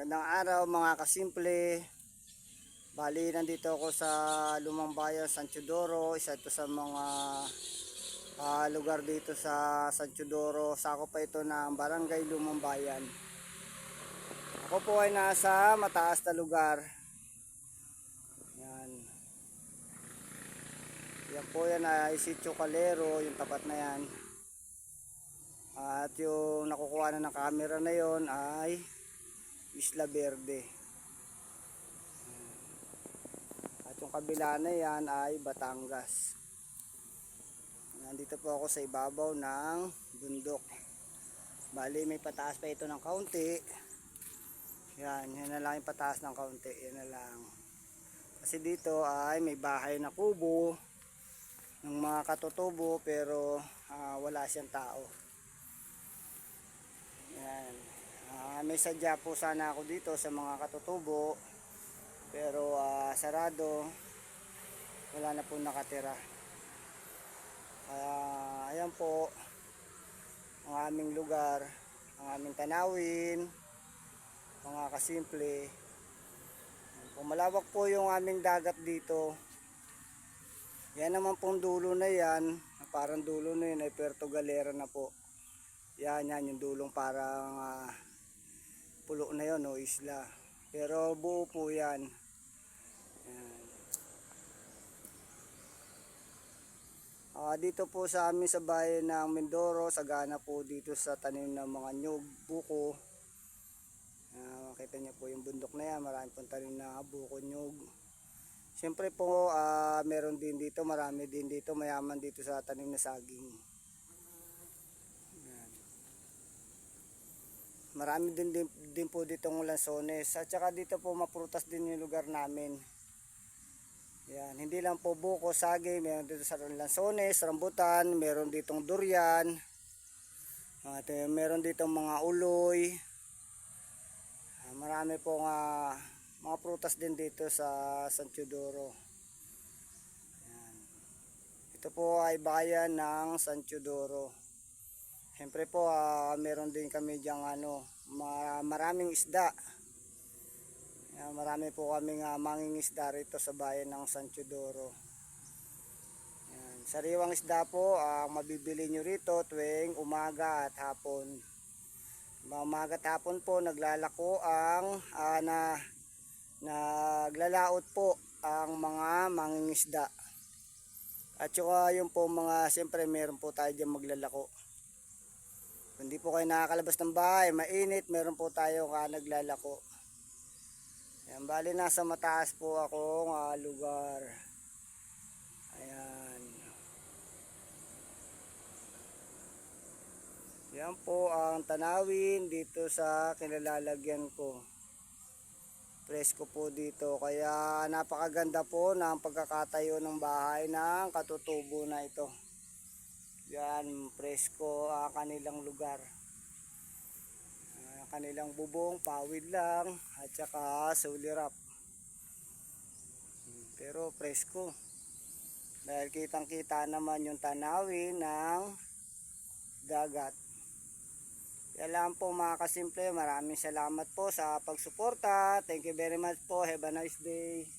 Magandang araw mga kasimple. Bali, nandito ako sa Lumang Bayan, San Teodoro. Isa ito sa mga ah, lugar dito sa San Teodoro. Sako pa ito ng Barangay Lumang Bayan. Ako po ay nasa mataas na lugar. Yan. Yan po yan ay Sitio Calero, yung tapat na yan. At yung nakukuha na ng camera na yon ay Isla Verde. At yung kabila na yan ay Batangas. Nandito po ako sa ibabaw ng bundok. Bali may pataas pa ito ng kaunti. Yan, yan na lang yung pataas ng kaunti. Yan na lang. Kasi dito ay may bahay na kubo ng mga katutubo pero ah, wala siyang tao. Yan. Ah, may sadya po sana ako dito sa mga katutubo. Pero ah, sarado. Wala na po nakatira. Kaya ayan po ang aming lugar, ang aming tanawin, mga kasimple. Pumalawak po yung aming dagat dito. Yan naman pong dulo na yan, parang dulo na yun ay Puerto Galera na po. Yan, yan, yung dulong parang ah, pulo na yun, o isla. Pero buo po yan. Yan. Ah, dito po sa amin sa bayan ng Mindoro, sagana po dito sa tanim ng mga nyug, buko. Ah, makita niyo po yung bundok na yan, marami pong tanim na buko, nyug. Siyempre po, ah, meron din dito, marami din dito, mayaman dito sa tanim na saging. Marami din, din, din po ditong lansones. At saka dito po maprutas din yung lugar namin. Yan, hindi lang po buko, sagi, meron dito sa lansones, rambutan, meron ditong durian. At eh, meron ditong mga uloy. Ah, marami po nga mga prutas din dito sa San Teodoro. Yan. Ito po ay bayan ng San Teodoro. Siyempre po, ah, meron din kami diyang ano, ma- maraming isda. Yan, marami po kaming uh, mangingisda rito sa bayan ng San Teodoro. Yan, sariwang isda po, ang mabibili nyo rito tuwing umaga at hapon. Umaga at hapon po, naglalako ang ah, na, naglalaot po ang mga mangingisda. At saka yung po mga, siyempre meron po tayo dyan maglalako. Kung di po kayo nakakalabas ng bahay, mainit, meron po tayo ka naglalako. Ayan, bali nasa mataas po akong ah, lugar. Ayan. Yan po ang tanawin dito sa kinalalagyan ko. Presko po dito. Kaya napakaganda po ng pagkakatayo ng bahay ng katutubo na ito. Yan, presko ang kanilang lugar. Ang kanilang bubong, pawid lang, at saka sulirap. Pero presko. Dahil kitang kita naman yung tanawin ng dagat. Yan lang po mga kasimple. Maraming salamat po sa pagsuporta. Thank you very much po. Have a nice day.